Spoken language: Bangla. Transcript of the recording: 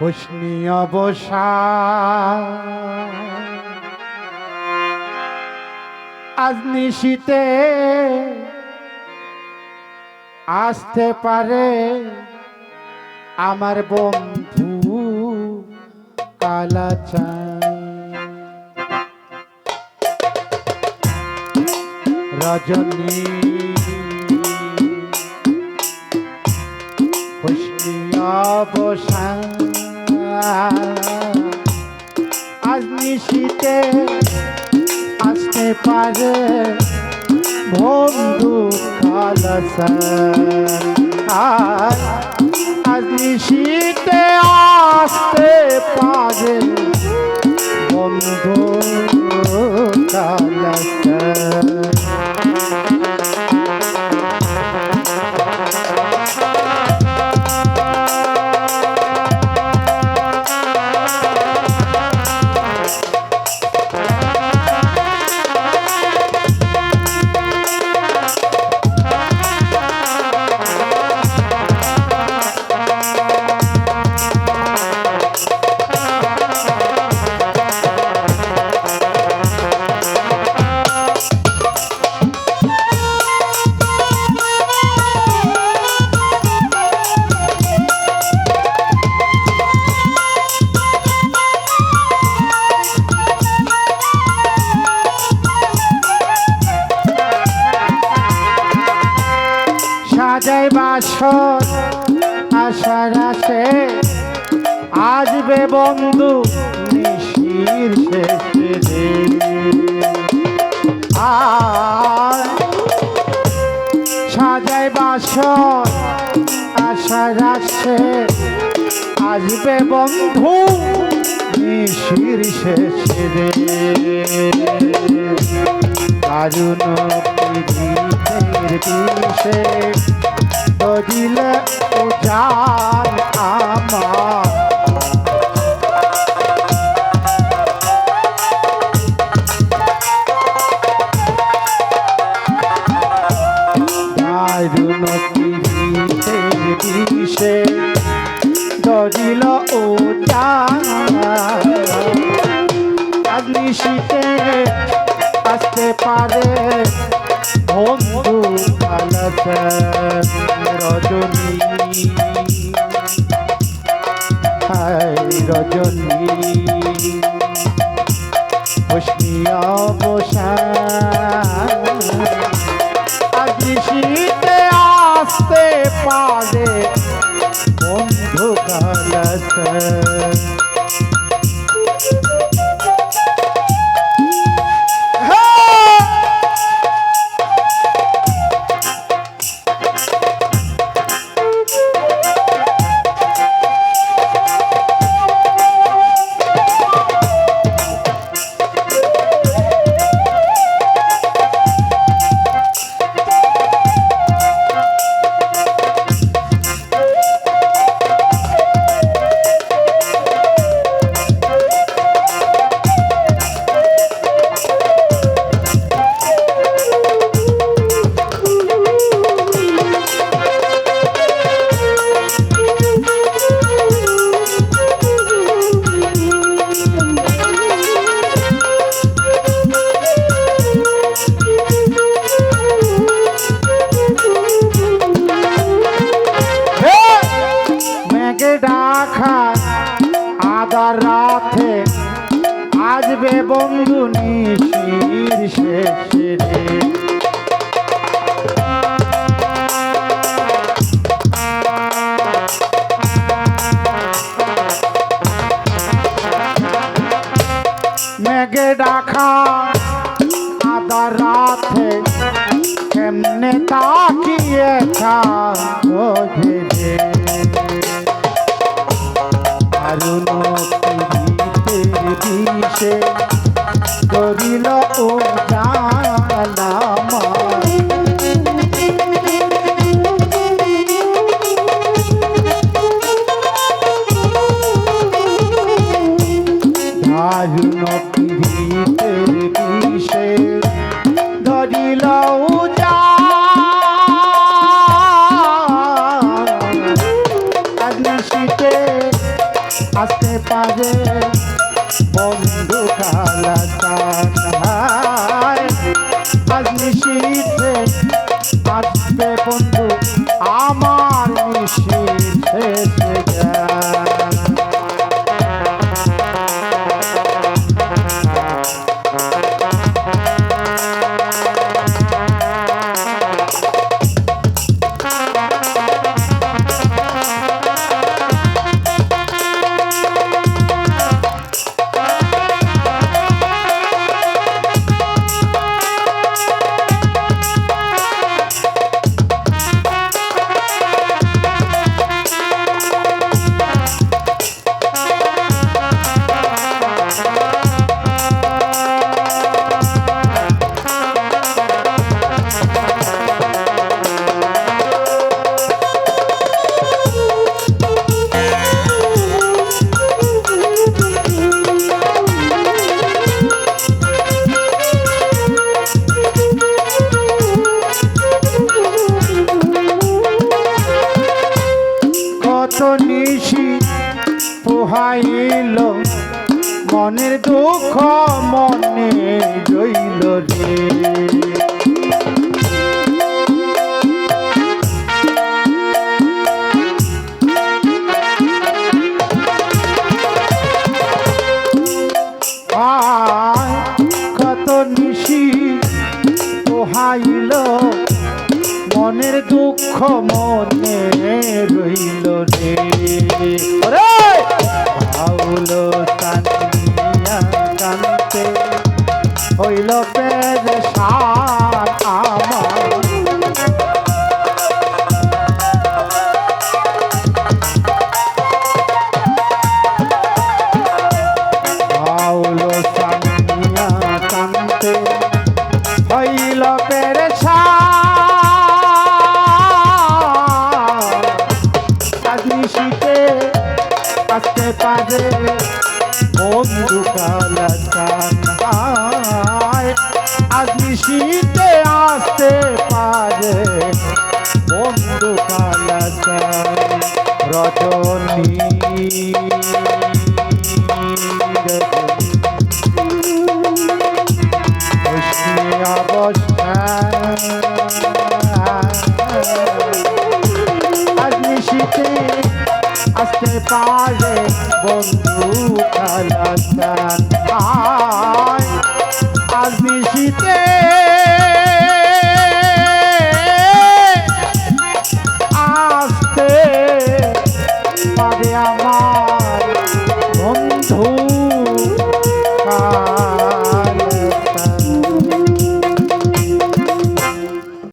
হুসনি অবসা। আজ নিশীতে আসতে পারে আমার বন্ধু কালাচান রজনী। খুশনি অবসান নিশীতে আসতে পারে বন্ধু কালাসান আজ নিশীতে আসতে বাসর আশার আসে আসবে বন্ধু শেষে আর সাজাই বাসর আশার আসে আসবে বন্ধু নিশির শেষে রে দারুণ বিষে বদিল বন্ধু শেষে মেঘে ডাকা আদার রাতে কেমনে তাকিয়ে থাকো দারুণ পীড়িতের বিষে করিল ও রইল মনের দুঃখ মনে রইল রে। ভাবল লোকের সা পারে বন্ধু খালাসান আর শীতের